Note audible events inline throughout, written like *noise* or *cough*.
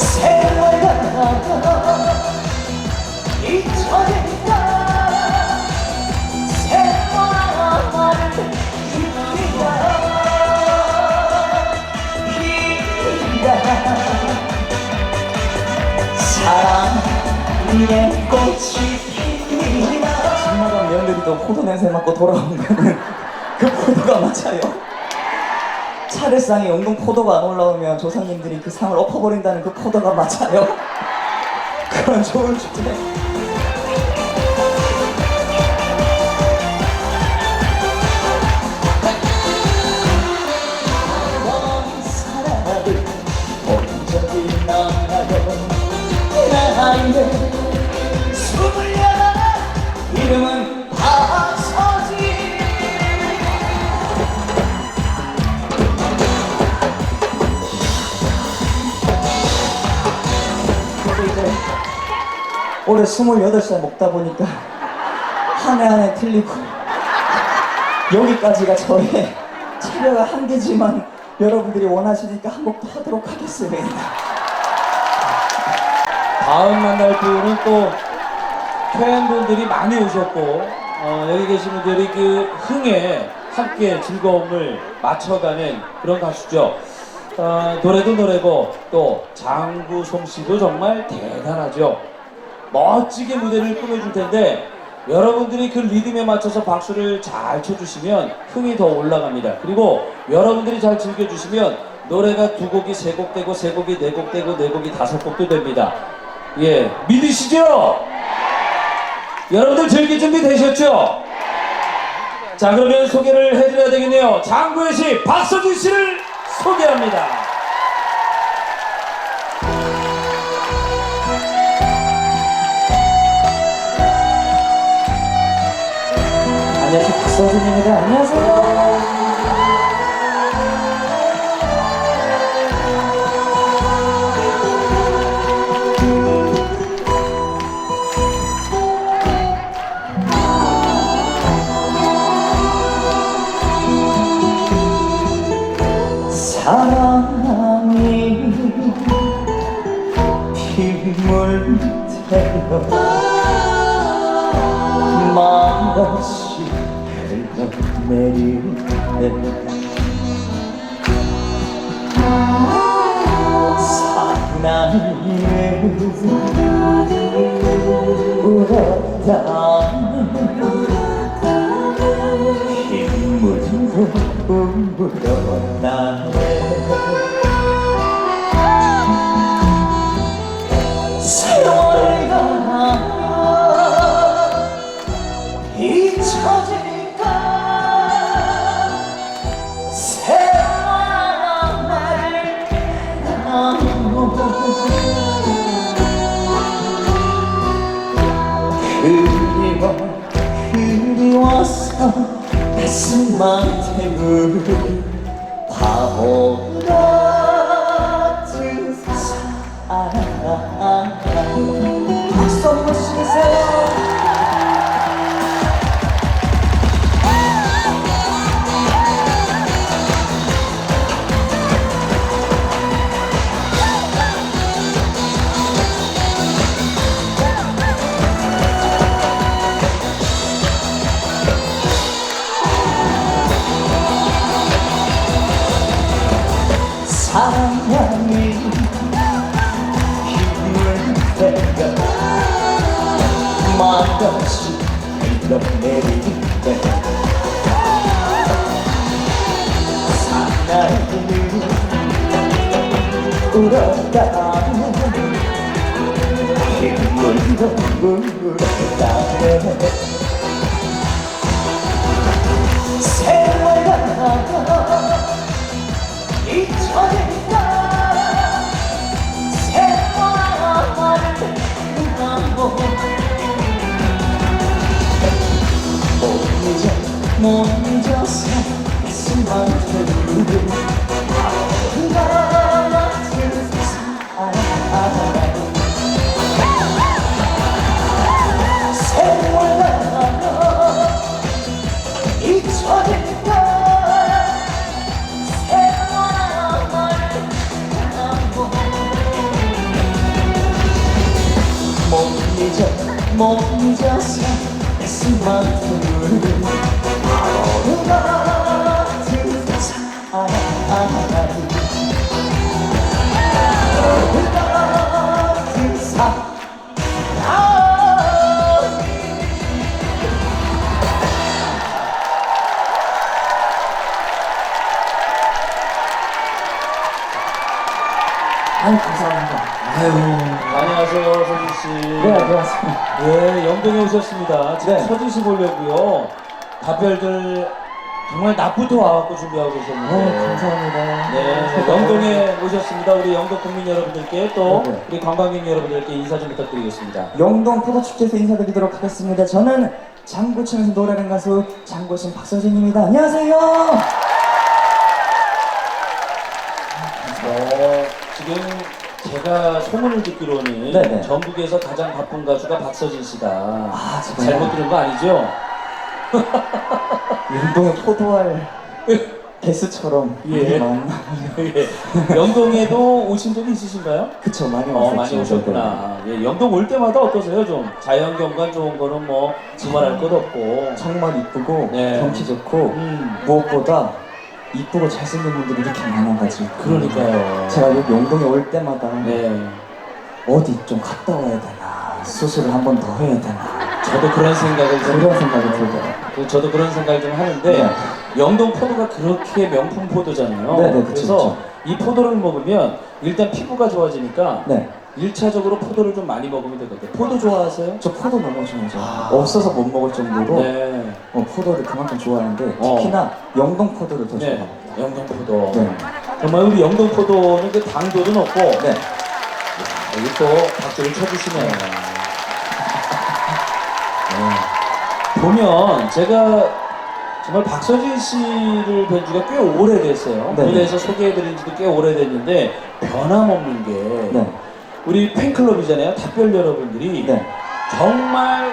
세월가 잊혀질까 세월을 기다리다 사랑의 꽃이 피다 신나던 위원들이 또 포도 냄새 맡고 돌아오면은 그 포도가 맞아요. 차례상에 운동 포도가 안 올라오면 조상님들이 그 상을 엎어버린다는 그 포도가 맞아요. *laughs* 그런 좋은 주제. 사랑을 온전히 나가던 나이 올해 28살 먹다 보니까 한 해 한 해 틀리고 여기까지가 저의 체력의 한계지만 여러분들이 원하시니까 한곡더 하도록 하겠습니다. 다음 만날 분은 또 팬분들이 많이 오셨고 어, 여기 계신 분들이 그 흥에 함께 즐거움을 맞춰가는 그런 가수죠. 어, 노래도 노래고 또 장구 솜씨도 정말 대단하죠. 멋지게 무대를 꾸며줄 텐데 여러분들이 그 리듬에 맞춰서 박수를 잘 쳐주시면 흥이 더 올라갑니다. 그리고 여러분들이 잘 즐겨주시면 노래가 두 곡이 세 곡 되고 세 곡이 네 곡 되고 네 곡이 다섯 곡도 됩니다. 예, 믿으시죠? 여러분들 즐길 준비 되셨죠? 자, 그러면 소개를 해드려야 되겠네요. 장구의 시 박서준 씨를 소개합니다. 안녕하세요 박서준입니다. 안녕하세요. 사랑이 힘을 태워 말없이 흘러 내리네. 사나이에 울었다 태울 바보 같은 사랑 박수 한번 치세요 흘러내리네 사나이는 울었다 힘물도 울었다네 세월가 잊혀질까 잊어서 가슴만 태우는 같은 사랑 아유 감사합니다 아유, 안녕하세요, 서진 씨. 네 안녕하세요 예, 영동에 오셨습니다. 지금 네. 서진 씨 보려고요. 답별들 정말 낮부터 와갖고 준비하고 계셨는데. 어, 감사합니다. 네, 영동에 오셨습니다. 우리 영동 국민 여러분들께 또 네, 네. 우리 관광객 여러분들께 인사 좀 부탁드리겠습니다. 영동 포도축제에서 인사드리도록 하겠습니다. 저는 장구 치면서 노래하는 가수 장구신 박서진입니다. 안녕하세요. 제가 소문을 듣기로는 네네. 전국에서 가장 바쁜 가수가 박서진 씨다. 아, 정말요? 잘못 들은 거 아니죠? *laughs* 영동에 포도알 *laughs* 개수처럼 예. 예. 영동에도 오신 적이 있으신가요? 그쵸 많이 어, 왔었죠. 많이 오셨구나. 예, 영동 올 때마다 어떠세요? 좀 자연 경관 좋은 거는 뭐 두말할 것 없고. 정말 이쁘고 네. 경치 좋고 음, 무엇보다 이쁘고 잘생긴 분들이 이렇게 많아가지고 그러니까요. 제가 여기 영동에 올 때마다 네, 어디 좀 갔다 와야 되나 수술을 한 번 더 해야 되나 저도 그런 생각을 좀 그런 생각이 들더라고요. 그 저도 그런 생각을 좀 하는데 네. 영동 포도가 그렇게 명품 포도잖아요. 네, 네, 그쵸, 그래서. 이 포도를 먹으면 일단 피부가 좋아지니까 네. 일차적으로 포도를 좀 많이 먹으면 되거든요. 포도 좋아하세요? 저 포도 너무. 아. 없어서 못 먹을 정도로 네. 어, 포도를 그만큼 좋아하는데 어. 특히나 영동 포도를 더 네. 좋아합니다. 영동 포도. 네. 정말 우리 영동 포도는 그 당도도 높고 네. 여기 또 박수를 쳐주시네요. 네. 보면 제가 정말 박서진 씨를 뵌 지가 꽤 오래됐어요. 네. 무대에서 소개해드린 지도 꽤 오래됐는데 변함없는 게 네. 우리 팬클럽이잖아요. 답별 여러분들이 네. 정말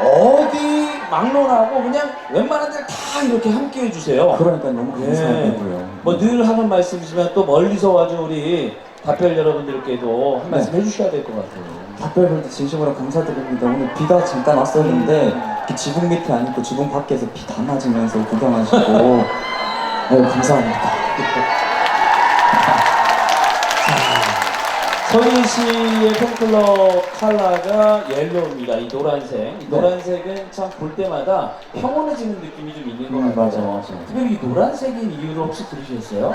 어디 막론하고 그냥 웬만한 데를 다 이렇게 함께 해주세요. 그러니까 너무 감사하고요. 뭐 늘 하는 말씀이지만 또 멀리서 와준 우리 답별 여러분들께도 한 네. 말씀 해주셔야 될 것 같아요. 답변을 진심으로 감사드립니다. 오늘 비가 잠깐 왔었는데 음. 이렇게 지붕 밑에 안 있고 지붕 밖에서 비 다 맞으면서 구경하시고 *laughs* 아유 감사합니다. 서진 씨의 팬클럽 컬러가 옐로우입니다. 이 노란색. 네. 이 노란색은 참 볼 때마다 평온해지는 느낌이 좀 있는 것 음, 같아요. 맞아요, 맞아요. 특별히 이 노란색인 이유를 혹시 들으셨어요?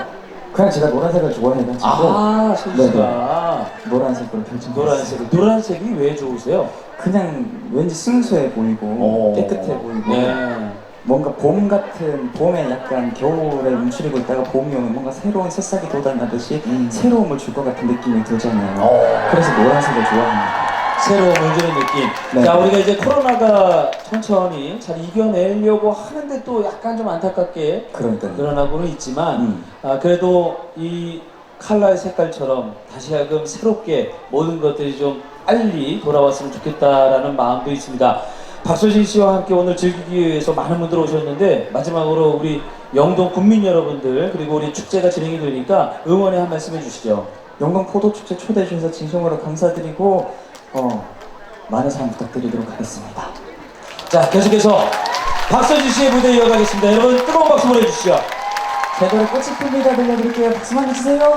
그냥 제가 노란색을 좋아해가지고 아, 서진 씨가 노란색으로 결정. 노란색. 노란색이 왜 좋으세요? 그냥 왠지 순수해 보이고 어. 깨끗해 보이고 네. 뭔가 봄 같은 봄에 약간 겨울에 움츠리고 있다가 봄이 오면 뭔가 새로운 새싹이 돋아나듯이 음. 새로움을 줄 것 같은 느낌이 들잖아요. 어. 그래서 노란색을 좋아합니다. 새로움을 주는 느낌. 네. 자, 우리가 이제 코로나가 천천히 잘 이겨내려고 하는데 또 약간 좀 안타깝게 그러니까요. 늘어나고는 있지만, 음. 아, 그래도 이 칼라의 색깔처럼 다시 하금 새롭게 모든 것들이 좀 빨리 돌아왔으면 좋겠다라는 마음도 있습니다. 박소진 씨와 함께 오늘 즐기기 위해서 많은 분들 오셨는데 마지막으로 우리 영동 국민 여러분들 그리고 우리 축제가 진행이 되니까 응원의 한 말씀 해주시죠. 영동 포도 축제 초대해 주셔서 진심으로 감사드리고 어, 많은 사랑 부탁드리도록 하겠습니다. 자, 계속해서 박서진 씨의 무대 이어가겠습니다. 여러분 뜨거운 박수 보내주시죠. 제 노래 꽃이 핍니다 들려드릴게요. 박수 많이 주세요.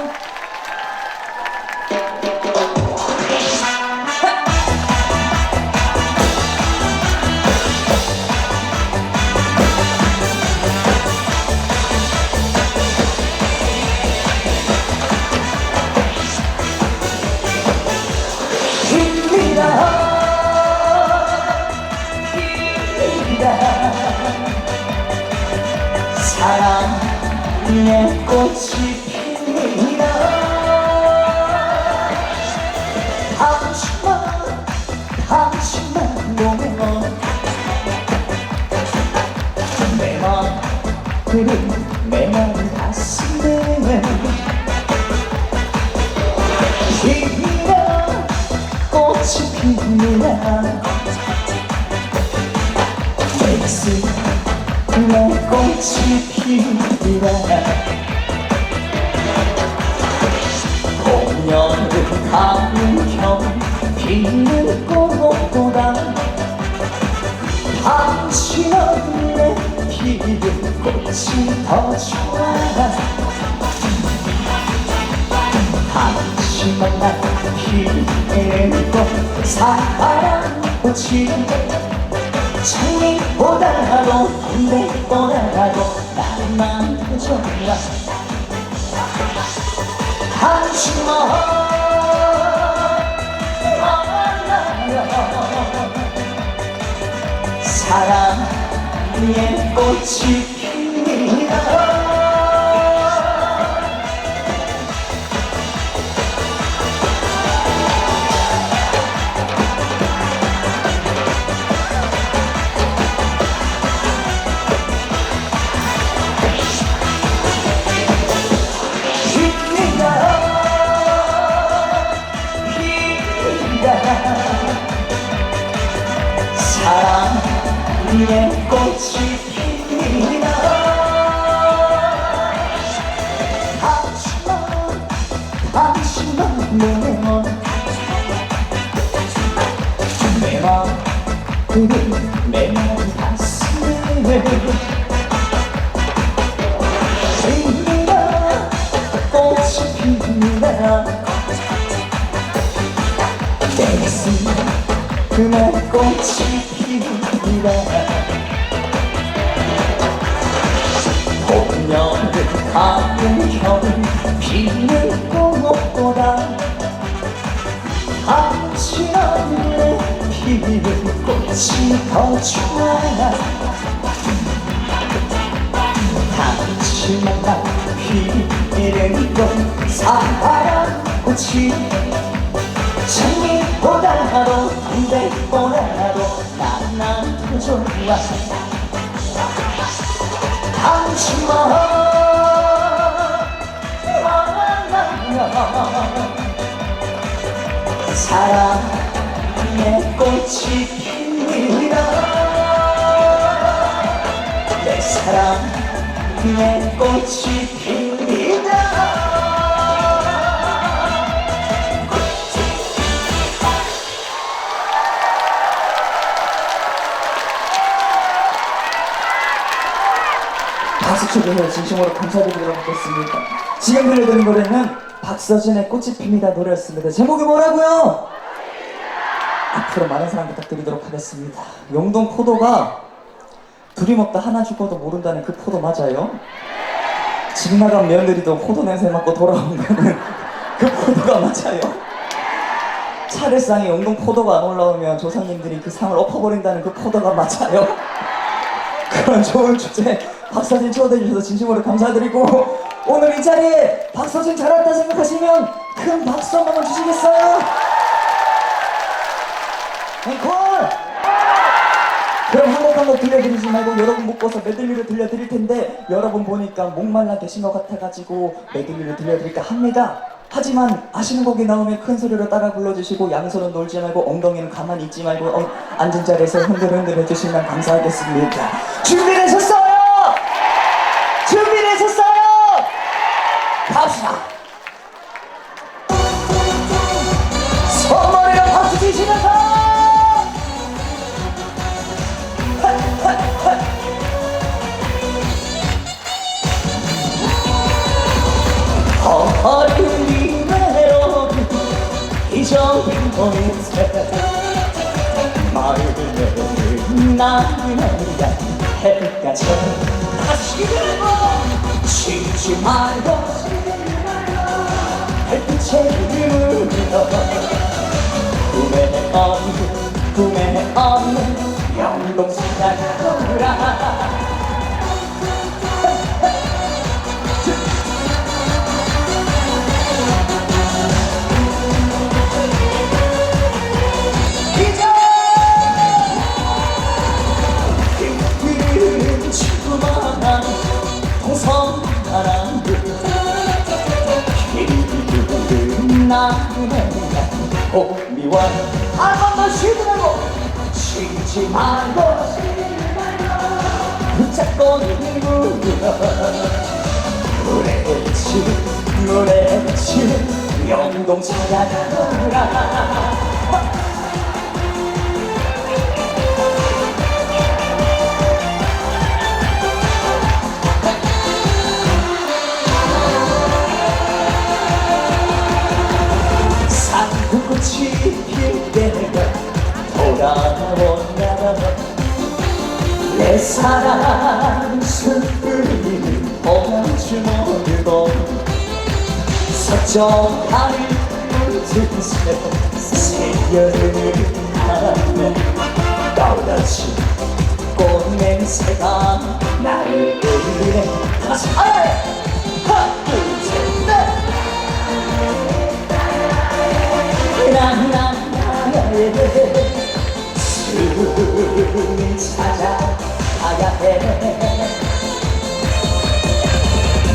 꽃이 핍니다 당신만 당신만 보면 내맘 그리고 내맘 가슴에 핍니다 꽃이 핍니다 내 꽃이 피 리라 봄여름 가을겨울 피는 꽃보다. 당신은 내 피는 꽃이 더 좋아 당신만 나 피는 꽃 사랑 꽃이 장미보다도 담배보다도 더 좋아 당신만 사랑의 꽃이 핍니다 가을 겨울 피는 꽃보다 당신은 피는 꽃이 더 좋아 당신만 나 피는 꽃 사랑 꽃이 장미보다도 담배보다도 나는 좋아 당신만 사랑의 꽃이 핍니다 내 사랑의 꽃이 핍니다 박수 쳐주셔서 진심으로 감사드리도록 하겠습니다. 지금 들려드린 노래는 박서진의 꽃이 핍니다 노래였습니다. 제목이 뭐라고요? 앞으로 많은 사랑 부탁드리도록 하겠습니다. 용동 포도가 둘이 먹다 하나 죽어도 모른다는 그 포도 맞아요? 집 나간 며느리도 포도 냄새 맡고 돌아온다는 그 포도가 맞아요? 차례상에 용동 포도가 안 올라오면 조상님들이 그 상을 엎어버린다는 그 포도가 맞아요? 그런 좋은 주제 박서진 초대해 주셔서 진심으로 감사드리고 오늘 이 자리에 박서진 잘 왔다 생각하시면 큰 박수 한 번만 주시겠어요? 앵콜! 그럼 한 곡 한 곡 들려드리지 말고 여러분 못 봐서 메들리로 들려드릴 텐데 여러분 보니까 목말라 계신 것 같아가지고 메들리로 들려드릴까 합니다. 하지만 아시는 곡이 나오면 큰 소리로 따라 불러주시고 양손은 놀지 말고 엉덩이는 가만히 있지 말고 어, 앉은 자리에서 흔들흔들 해주시면 감사하겠습니다. 준비되셨어 어른이 외로운 이정인 모습 마음에 나는 해까지. 다시 들고 쉬지 말고. 햇빛에 물들어. 꿈에 없는 꿈에 없는 영동수가 돌아 길을 나는 호미와 한 번만 쉬지 말고. 쉬지 말고. 붙잡고 누르 노래치 노래치 영동 찾아가라 꽃이 필 때가 돌아온다 내 사랑 숨을 보지 모르고 서쪽하늘 문틈새 새여름을 타네 떠오르지 꽃냄새가 나를 울리네 다시 하나 나나나의 숨을 찾아가야 해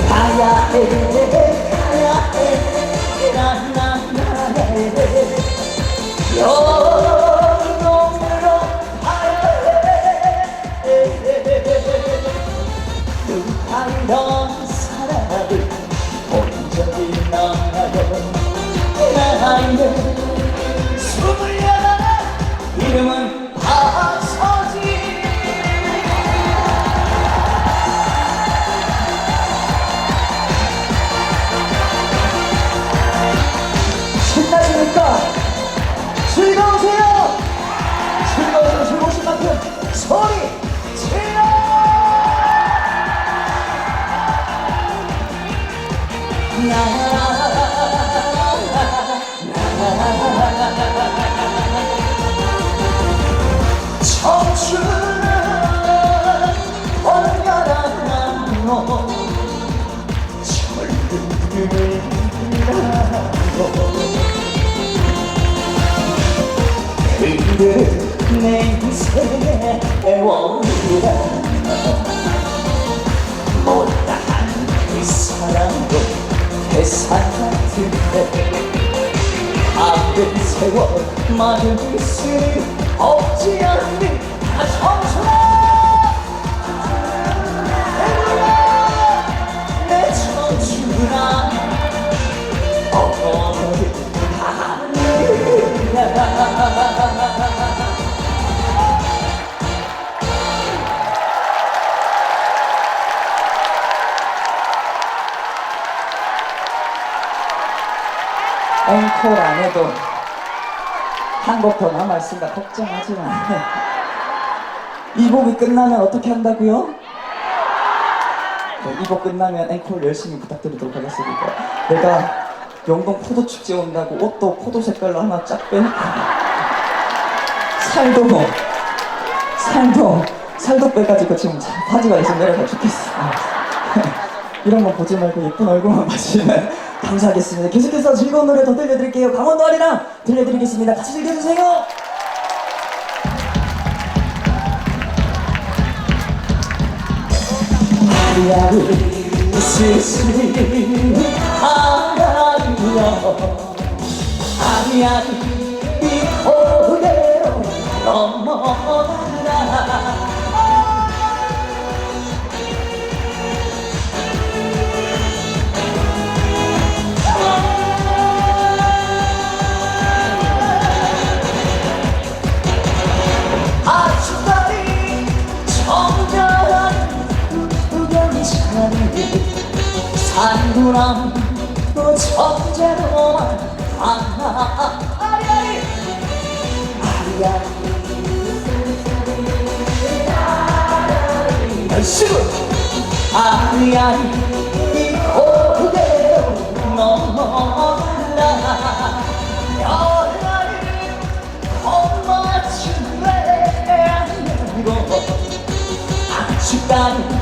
가야 해 가야 해 나나나의 영 그대 냄새워라 못다한 그 사랑도 대상 같은데 아픈 세월 맞을 수 없지 않니 아 청춘아 내 앵콜 안 해도 한 곡 더 남아있으니까 걱정하지 마. 이 곡이 끝나면 어떻게 한다고요? 네, 이곡 끝나면 앵콜 열심히 부탁드리도록 하겠습니다. 내가 영동 포도축제 온다고 옷도 포도 색깔로 하나 쫙 빼놓고 살도 뭐 살도 살도 빼가지고 지금 바지가 있으면 내려가 죽겠어. *laughs* 이런 거 보지 말고 예쁜 얼굴만 *laughs* 봐주시면 감사하겠습니다. 계속해서 즐거운 노래 더 들려드릴게요. 강원도 아리랑 들려드리겠습니다. 같이 즐겨주세요. 하루하루 쓸쓸히 하나여 하루하루 이 고대로 넘어간다 산구람 또 천재로만 하나. 아리아리. 아리아리. 열심히. 아리아리. 이 고대로 넘어간다. 열아리. 엄마 집에 아직까지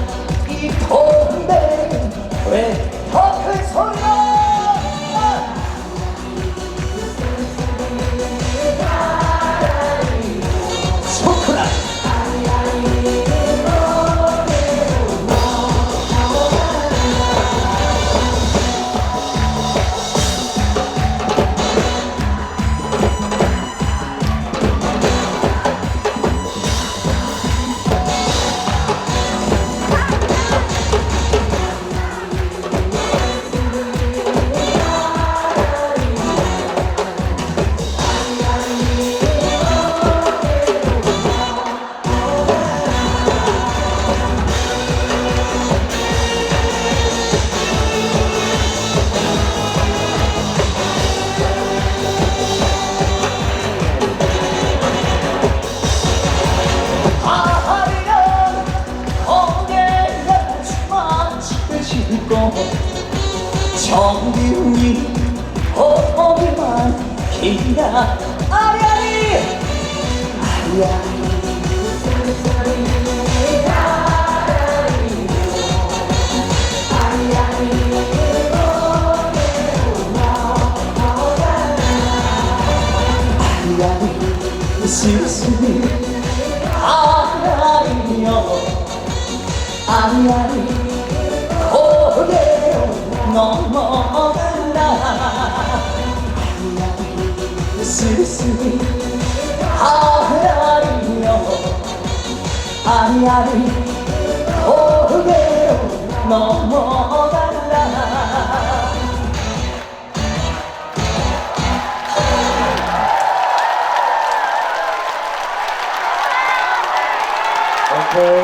아리아리 고개로 넘어간다 스스리 아리아리여 아리아리 고개로 넘어간다 앵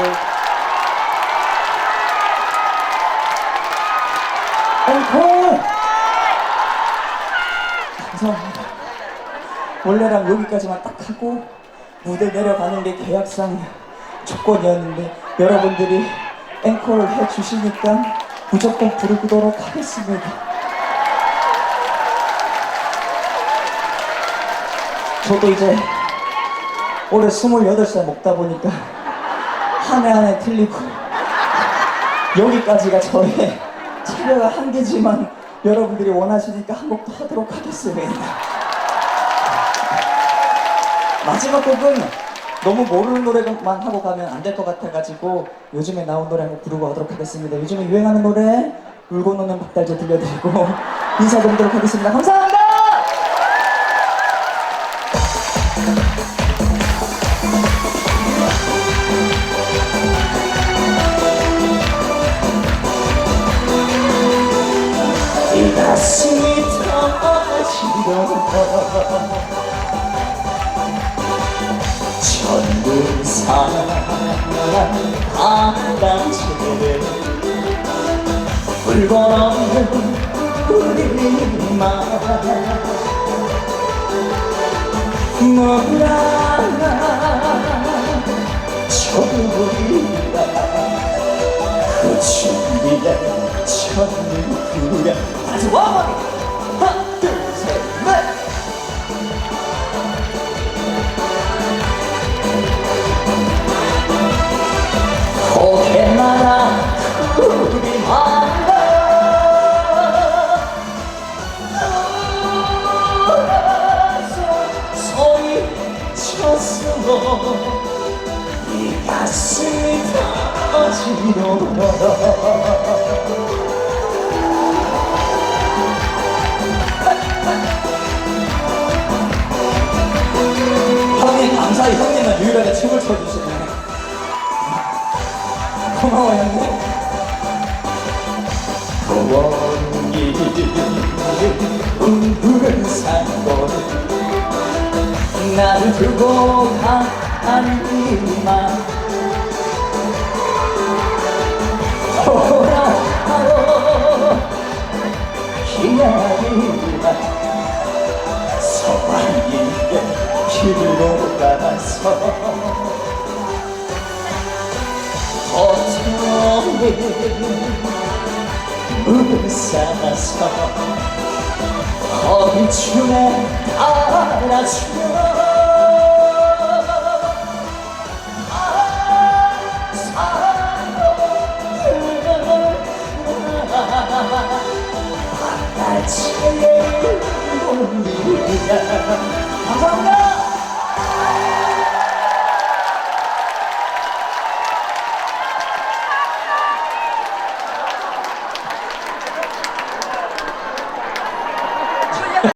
원래랑 여기까지만 딱 하고 무대 내려가는 게 계약상 조건이었는데 여러분들이 앵콜을 해주시니까 무조건 부르도록 하겠습니다. 저도 이제 올해 28살 먹다 보니까 한 해 한 해 틀리고 여기까지가 저의 차려가 한계지만 여러분들이 원하시니까 한곡더 하도록 하겠습니다. 마지막 곡은 너무 모르는 노래만 하고 가면 안 될 것 같아가지고 요즘에 나온 노래 한곡 부르고 하도록 하겠습니다. 요즘에 유행하는 노래 울고 노는 박달재 들려드리고 *laughs* 인사드리도록 하겠습니다. 감사합니다! 이 가슴이 터지던 전부 사랑 바람채를 불건 없는 우리만 뭐라 저우리가 그 준비에 천국이야. 다시 와버리 고개마다 우리 만 어쩌면 무사서 허리춤에 달아주며 감사합니다.